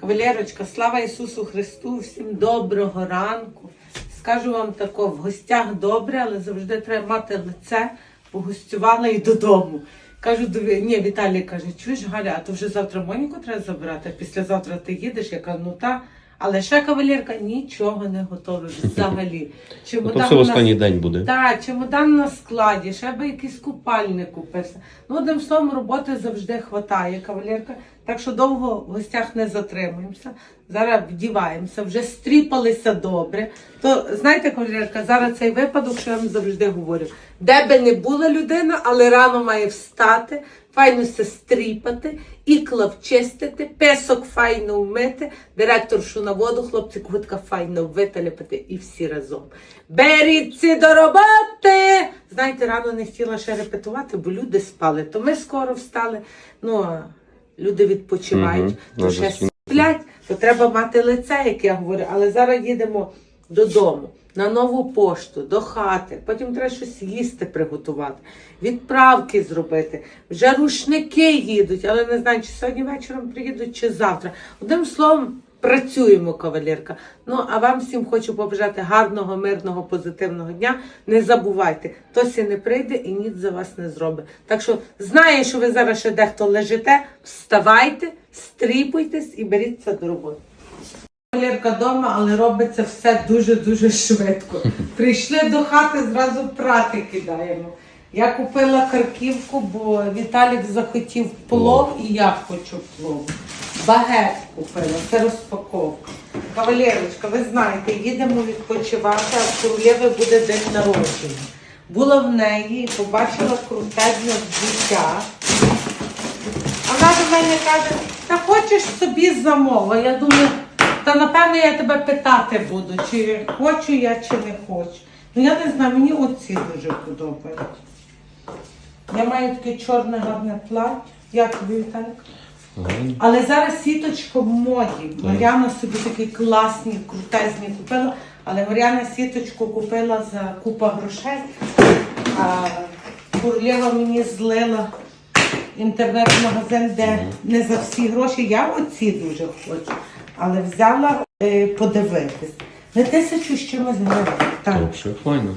Кавалерочка, слава Ісусу Христу, всім доброго ранку. Скажу вам тако, в гостях добре, але завжди треба мати лице, погостювала і додому. Кажу, ні, Віталій каже, чуєш, Галя, а то вже завтра Моніку треба забирати, а післязавтра ти їдеш. Я кажу, ну та. Але ще кавалерка нічого не готова взагалі. Чемодан нас- останній день буде. так, чемодан на складі, ще би якийсь купальник купився. Ну, одним словом, роботи завжди хватає, кавалерка. Так що довго в гостях не затримуємося. Зараз вдіваємося, вже стріпалися добре. То знаєте, кавалерка, зараз цей випадок, що я вам завжди говорю. Де би не була людина, але рано має встати, файно се стріпати, ікла вчистити, песок файно вмити, директоршу на воду, хлопці кутка файно виталяпати і всі разом. Беріться до роботи! Знаєте, рано не хотіла ще репетувати, бо люди спали. То ми скоро встали. Ну, люди відпочивають, угу. то ще сплять, то треба мати лице, як я говорю. Але зараз їдемо додому, на нову пошту, до хати. Потім треба щось їсти приготувати, відправки зробити. Вже рушники їдуть, але не знаю, чи сьогодні вечором приїдуть, чи завтра. Одним словом. Працюємо, кавалерка. Ну а вам всім хочу побажати гарного, мирного, позитивного дня. Не забувайте, Тосі не прийде і ніч за вас не зробить. Так що знаю, що ви зараз ще дехто лежите, вставайте, стріпуйтесь і беріться до роботи. Кавалерка вдома, але робиться все дуже-дуже швидко. Прийшли до хати, зразу прати кидаємо. Я купила карківку, бо Віталік захотів плов і я хочу плов. Багет купила, це розпаковка. Кавалерочка, ви знаєте, їдемо відпочивати, а в королеви буде день народження. Була в неї, побачила крутезне. А вона до мене каже, та хочеш собі замова. Я думаю, та напевно я тебе питати буду, чи хочу я, чи не хочу. Ну я не знаю, мені оці дуже подобають. Я маю таке чорне гарне плаття. Як тобі, Віталік? Але зараз сіточка в моді. Мар'яна собі такі класні, крутезні купила. Але Мар'яна сіточку купила за купа грошей. А Курлєва мені злила інтернет-магазин, де не за всі гроші. Я оці дуже хочу. Але взяла е, подивитись. Не тисячу з чимось гривень. Файно.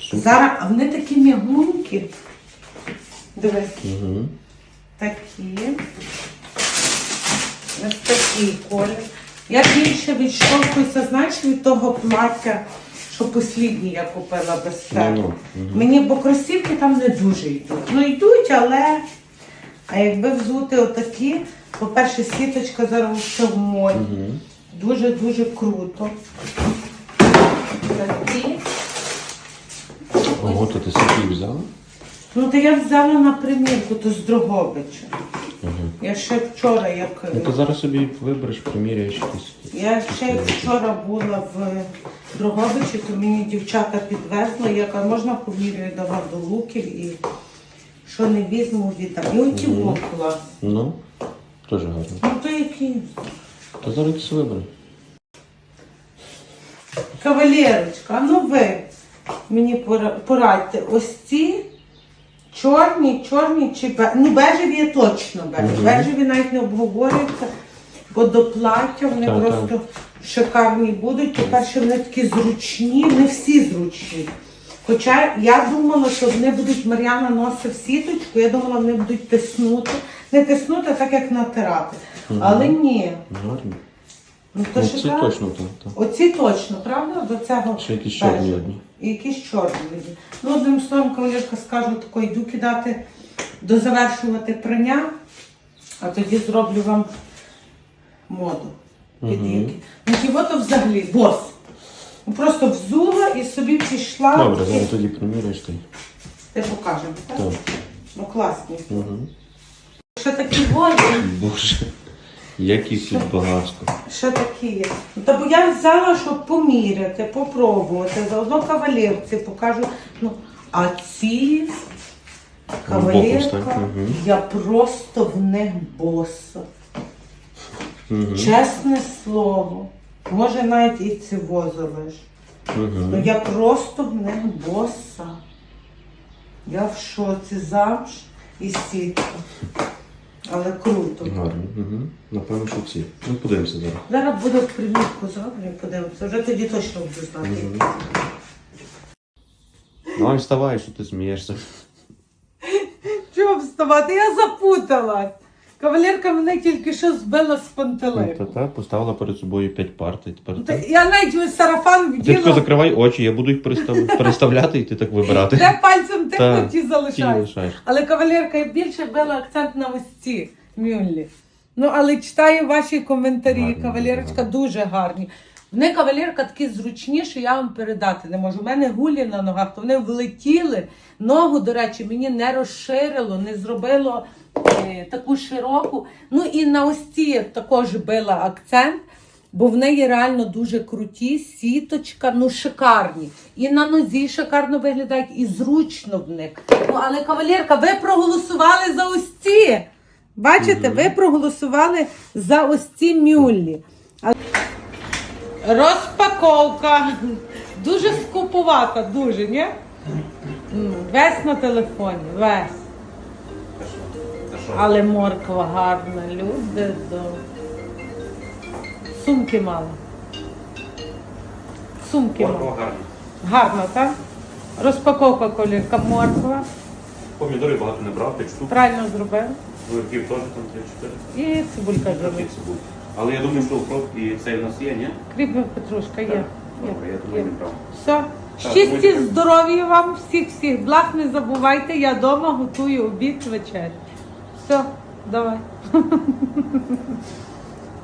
Супер. Зараз, а вони такі м'ягунькі. Дивись. Угу. Такі. Такий колір. Я більше відштовхуюся, знаєш, від того плаття, що послідній я купила без тебе. Ну, ну, мгм. Мені, бо кросівки там не дуже йдуть. Ну йдуть, але. А якби взути отакі, по-перше, сіточка зараз все в моді. Дуже-дуже круто. Такі. Ого, то ти собі взяла? Ну, то я взяла на примірку, то з Дрогобича. Угу. Я ще вчора як. Ну ти зараз собі вибереш, приміряєш якісь. Я ще як вчора була в Дрогобичі, то мені дівчата підвезли, я кажу, можна поміряю до вас до луків і що не візьму. І оті Мгм. mm. Ну, теж гарно. Ну то які. То зараз якісь вибери. Кавалерочка, а ну ви мені пора- порадьте, ось ці чорні, чорні чи бе... ну бежеві є точно бежеві. Бежеві навіть не обговорюються, бо до плаття вони Так, просто шикарні будуть. По-перше, вони такі зручні, не всі зручні. Хоча я думала, що вони будуть Мар'яна носив сіточку, я думала, вони будуть тиснути. Не тиснути, а так як натирати. Але ні. Гарно. Ну, то Ну, це шикарно. точно так. так. Оці точно, правда? До цього Ще якісь чорні одні. І якісь чорні. є. Ну, одним словом, кавалерка скажу тако, йду кидати, дозавершувати прання, а тоді зроблю вам моду. Під. Ну хіба то взагалі бос. Ну, Просто взула і собі пішла. Добре, і- зараз тоді приміряєш ти. Ти покажемо, так? Так. Ну класні. Угу. Ще такі воді. Боже. Який тут багатство. Ще такі є. Ну, Та бо я взяла, щоб поміряти, попробувати. Заодно кавалерці покажу. Ну, а ці кавалерка, мгм. я просто в них боса. Угу. Чесне слово. Може навіть і ці. Ну Угу. я просто в них боса. Я в шоці замш і сітка. Але круто. Гарно. Угу. Напевно, що ці. Ну, подивимося зараз. Зараз буде в примітку зроблю, подивимося. Вже тоді точно буду знати. Угу. Ну, а вставай, що ти смієшся. Чого вставати? Я запуталась. Кавалерка мене тільки що збила з Ну, пантелику. Та та поставила перед собою п'ять пар. Ти тепер Та так. Я навіть сарафан Ти тако вділа, закривай очі, я буду їх перестав- переставляти і ти так вибирати. де пальцем Та, тихо ті Ті залишаєш. лишаєш. Але кавалерка я більше била акцент на ось ці мюллі. Ну, але читаю ваші коментарі. Гарні, Кавалерочка гарні. дуже гарні. Вони кавалерка такі зручні, що я вам передати не можу. У мене гулі на ногах, то вони влетіли. Ногу, до речі, мені не розширило, не зробило таку широку. Ну і на ось ці також била акцент. Бо в неї реально дуже круті, сіточка, ну шикарні. І на нозі шикарно виглядають, і зручно в них. Ну, але кавалерка, ви проголосували за ось ці. Бачите, ви проголосували за ось ці мюллі. Розпаковка. Дуже скупувата, дуже, ні? Весь на телефоні, весь. Але морква гарна, люди добрі. Сумки мало. Сумки мало. гарні. Гарно, так? Розпаковка колірка морква. Помідорів багато не брав, 5 штук. Правильно зробив. Огірків теж там 3-4. І цибулька зробив. Але я думаю, що укроп і цей в нас є, ні? Кріп петрушка є. Добре, я думаю, не брав. Все. Так, Щасті, здоров'я вам, всіх всіх благ не забувайте. Я вдома готую обід вечерю. Все, давай.